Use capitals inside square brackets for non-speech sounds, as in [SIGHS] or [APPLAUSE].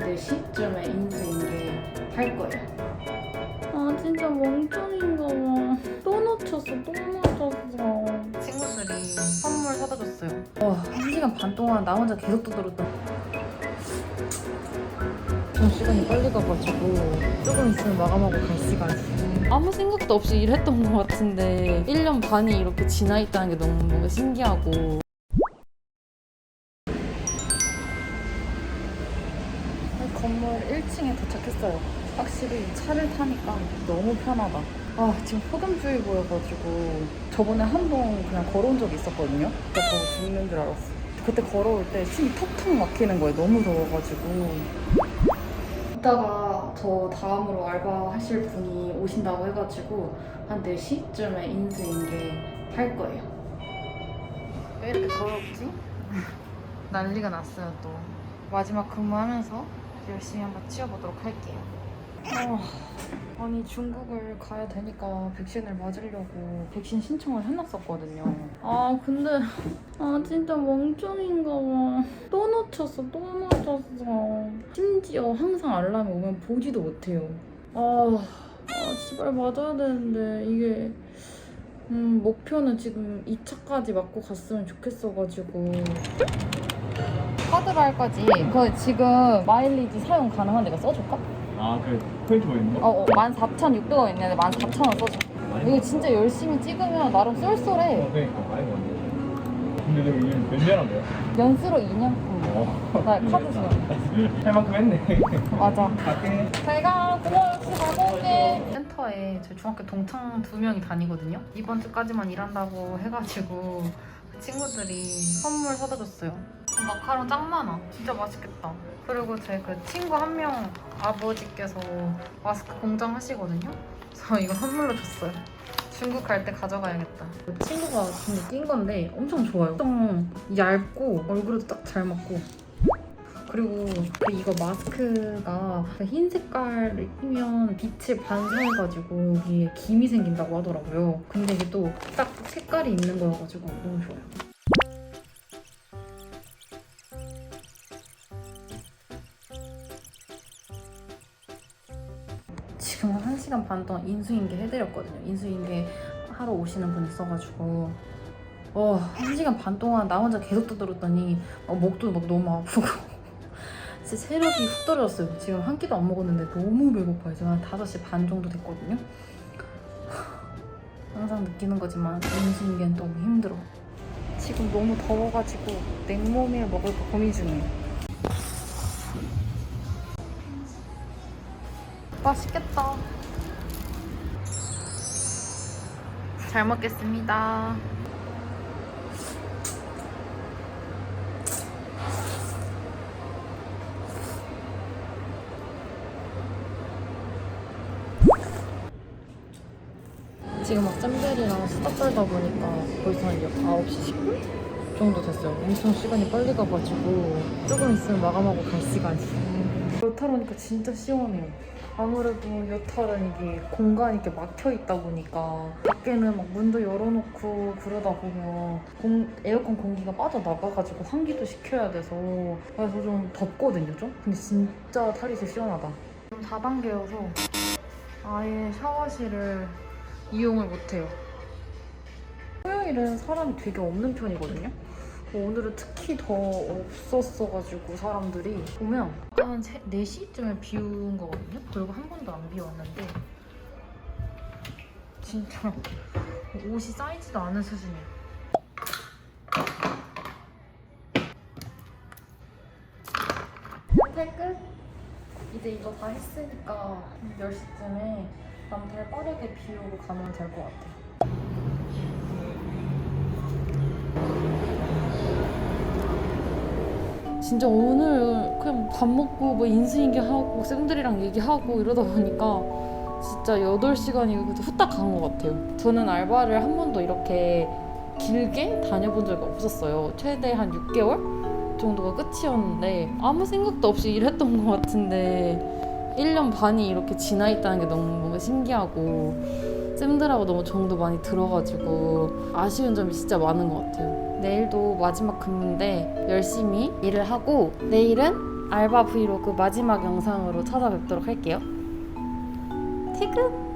한 4시쯤에 인수인계 할 거예요. 아 진짜 멍청인가 봐. 또 놓쳤어 또 놓쳤어. 친구들이 선물 사다 줬어요. 와, 한 시간 반 동안 나 혼자 계속 떠들었다. 좀 시간이 빨리 가가지고 조금 있으면 마감하고 갈 시간이. 아무 생각도 없이 일했던 것 같은데 1년 반이 이렇게 지나 있다는 게 너무 뭔가 신기하고 건물 1층에 도착했어요. 확실히 차를 타니까 너무 편하다. 아, 지금 폭염주의보여가지고 저번에 한 번 그냥 걸어온 적이 있었거든요. 그때 더 죽는 줄 알았어. 그때 걸어올 때 숨이 턱턱 막히는 거예요. 너무 더워가지고. 이따가 저 다음으로 알바 하실 분이 오신다고 해가지고 한 4시쯤에 인수인계 할 거예요. 왜 이렇게 더럽지? 난리가 났어요 또. 마지막 근무하면서 열심히 한번 치워보도록 할게요. 어, 아니 중국을 가야 되니까 백신을 맞으려고 백신 신청을 해놨었거든요. 아 근데 아 진짜 멍청인가 봐. 또 놓쳤어 또 놓쳤어. 심지어 항상 알람이 오면 보지도 못해요. 아, 아 제발 맞아야 되는데 이게 음, 목표는 지금 2차까지 맞고 갔으면 좋겠어가지고 카드로 할 거지. 그 지금 마일리지 사용 가능한 데가 써줄까? 아, 그 포인트 뭐 있는 거? 어, 어 14,600원 있는데 14,000원 써줘. 많이 이거 진짜 열심히 찍으면 나름 쏠쏠해. 어, 그러니까 많이 먹네. 근데 너 이게 몇 년 한 거야? 연수로 2년? 응. 어. 나 [LAUGHS] 카드 쓰면. [LAUGHS] 할 만큼 했네. 맞아. 갈게. 잘가 고마워 역시 가고 올게 센터에 저희 중학교 동창 두 명이 다니거든요 이번 주까지만 일한다고 해가지고 친구들이 선물 사다 줬어요 마카롱 짱 많아. 진짜 맛있겠다. 그리고 제 그 친구 한 명 아버지께서 마스크 공장 하시거든요? 저 이거 선물로 줬어요. 중국 갈 때 가져가야겠다. 친구가 근데 낀 건데 엄청 좋아요. 엄청 얇고 얼굴에도 딱 잘 맞고. 그리고 그 이거 마스크가 그흰 색깔을 끼면 빛을 반사해가지고 여기에 김이 생긴다고 하더라고요. 근데 이게 또 딱 색깔이 있는 거여가지고 너무 좋아요. 1시간 반 동안 인수인계 해드렸거든요. 인수인계 하러 오시는 분 있어가지고 어, 한 시간 반 동안 나 혼자 계속 떠들었더니 어, 목도 막 너무 아프고 [LAUGHS] 진짜 체력이 훅 떨어졌어요. 지금 한 끼도 안 먹었는데 너무 배고파요. 지금 한 5시 반 정도 됐거든요. [SIGHS] 항상 느끼는 거지만 인수인계는 너무 힘들어. 지금 너무 더워가지고 냉모밀 먹을까 고민 중이에요. 맛있겠다. 잘 먹겠습니다. 지금 막 짬들이랑 수다 떨다 보니까 벌써 한 9시 10분 정도 됐어요. 엄청 시간이 빨리 가가지고 조금 있으면 마감하고 갈 시간이. 여탈 오니까 진짜 시원해요. 아무래도 여탈은 이게 공간이 이렇게 막혀 있다 보니까 밖에는 막 문도 열어놓고 그러다 보면 공- 에어컨 공기가 빠져나가가지고 환기도 시켜야 돼서 그래서 좀 덥거든요 좀? 근데 진짜 탈의실 시원하다. 지금 4단계여서 아예 샤워실을 이용을 못해요. 토요일은 사람이 되게 없는 편이거든요. 뭐 오늘은 특히 더 없었어가지고 사람들이 보면 한 4시쯤에 비운 거거든요. 그리고 한 번도 안 비웠는데 진짜 옷이 쌓이지도 않은 수준이에요. 탈끝? 이제 이거 다 했으니까 10시쯤에 남들 빠르게 비우고 가면 될 것 같아. 진짜 오늘 그냥 밥 먹고 뭐 인수인계 하고 쌤들이랑 얘기하고 이러다 보니까 진짜 8시간이 후딱 간 것 같아요. 저는 알바를 한 번도 이렇게 길게 다녀본 적이 없었어요. 최대 한 6개월 정도가 끝이었는데 아무 생각도 없이 일했던 것 같은데 1년 반이 이렇게 지나 있다는 게 너무 뭔가 신기하고 쌤들하고 너무 정도 많이 들어가지고 아쉬운 점이 진짜 많은 것 같아요. 내일도 마지막 근무인데 열심히 일을 하고 내일은 알바 브이로그 마지막 영상으로 찾아뵙도록 할게요. 퇴근!